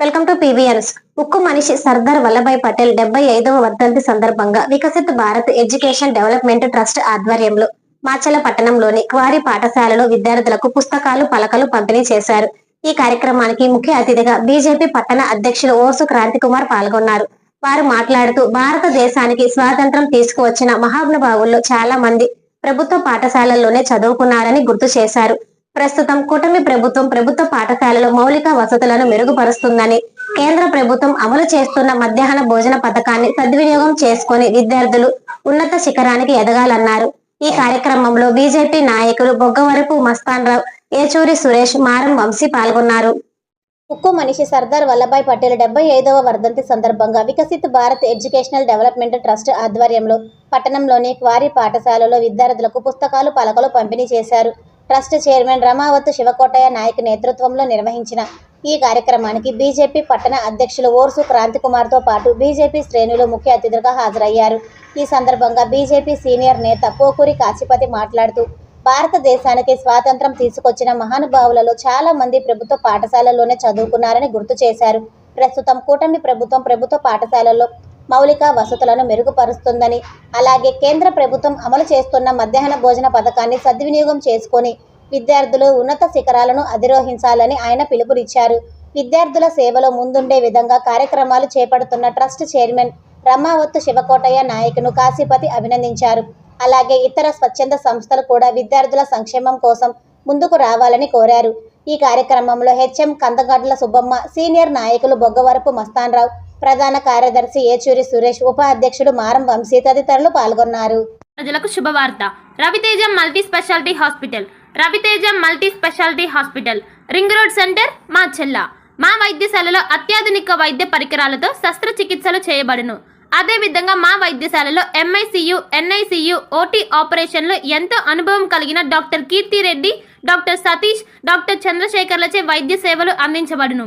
Welcome to PVNS ఉక్కు మనిషి సర్దార్ వల్లభాయ్ పటేల్ డెబ్బై ఐదవ వర్ధంతి సందర్భంగా Viksit Bharat education development trust ఆధ్వర్యంలో మాచల పట్టణంలోని క్వారీ పాఠశాలలో విద్యార్థులకు పుస్తకాలు పలకలు పంపిణీ చేశారు. ఈ కార్యక్రమానికి ముఖ్య అతిథిగా బీజేపీ పట్టణ అధ్యక్షులు ఓసు క్రాంతి కుమార్ పాల్గొన్నారు. వారు మాట్లాడుతూ భారతదేశానికి స్వాతంత్రం తీసుకువచ్చిన మహానుభావుల్లో చాలా మంది ప్రభుత్వ పాఠశాలల్లోనే చదువుకున్నారని గుర్తు చేశారు. ప్రస్తుతం కూటమి ప్రభుత్వం ప్రభుత్వ పాఠశాలలో మౌలిక వసతులను మెరుగుపరుస్తుందని కేంద్ర ప్రభుత్వం అమలు చేస్తున్న మధ్యాహ్న భోజన పథకాన్ని సద్వినియోగం చేసుకొని విద్యార్థులు ఉన్నత శిఖరానికి ఎదగాలన్నారు. ఈ కార్యక్రమంలో బీజేపీ నాయకులు బొగ్గవరపు మస్తాన్ రావు ఏచూరి సురేష్ మారం వంశీ పాల్గొన్నారు. ఉక్కు మనిషి సర్దార్ వల్లభాయ్ పటేల్ డెబ్బై ఐదవ వర్ధంతి సందర్భంగా Viksit Bharat educational development trust ఆధ్వర్యంలో పట్టణంలోని క్వారీ పాఠశాలలో విద్యార్థులకు పుస్తకాలు పలకలు పంపిణీ చేశారు. ట్రస్ట్ చైర్మన్ రమావత్ శివకోటయ్య నాయక్ నేతృత్వంలో నిర్వహించిన ఈ కార్యక్రమానికి బీజేపీ పట్టణ అధ్యక్షులు ఓర్సు క్రాంతికుమార్తో పాటు బీజేపీ శ్రేణులు ముఖ్య అతిథులుగా హాజరయ్యారు. ఈ సందర్భంగా బీజేపీ సీనియర్ నేత పోకూరి కాశీపతి మాట్లాడుతూ భారతదేశానికి స్వాతంత్రం తీసుకొచ్చిన మహానుభావులలో చాలా మంది ప్రభుత్వ పాఠశాలలోనే చదువుకున్నారని గుర్తు చేశారు. ప్రస్తుతం కూటమి ప్రభుత్వం ప్రభుత్వ పాఠశాలల్లో మౌలిక వసతులను మెరుగుపరుస్తుందని అలాగే కేంద్ర ప్రభుత్వం అమలు చేస్తున్న మధ్యాహ్న భోజన పథకాన్ని సద్వినియోగం చేసుకొని విద్యార్థులు ఉన్నత శిఖరాలను అధిరోహించాలని ఆయన పిలుపునిచ్చారు. విద్యార్థుల సేవలో ముందుండే విధంగా కార్యక్రమాలు చేపడుతున్న ట్రస్ట్ చైర్మన్ రమావత్తు శివకోటయ్య నాయకును కాశీపతి అభినందించారు. అలాగే ఇతర స్వచ్ఛంద సంస్థలు కూడా విద్యార్థుల సంక్షేమం కోసం ముందుకు రావాలని కోరారు. ఈ కార్యక్రమంలో హెచ్ఎం కందగడ్ల సుబ్బమ్మ సీనియర్ నాయకులు బొగ్గవరపు మస్తాన్రావు ప్రధాన కార్యదర్శి ఏచూరి సురేష్ ఉపాధ్యక్షుడు మారం వంశీ తదితరులు పాల్గొన్నారు. ప్రజలకు శుభవార్త. Raviteja multi speciality hospital. Raviteja multi speciality hospital. Ring road centre మా చెల్ల. మా వైద్యశాలలో అత్యాధునిక వైద్య పరికరాలతో శస్త్రచికిత్సలు చేయబడును. అదేవిధంగా మా వైద్యశాలలో ఎంఐసియు ఎన్ఐసియు ఓటీ ఆపరేషన్లో ఎంతో అనుభవం కలిగిన doctor Keerthi Reddy doctor Satish doctor చంద్రశేఖర్లచే వైద్య సేవలు అందించబడును.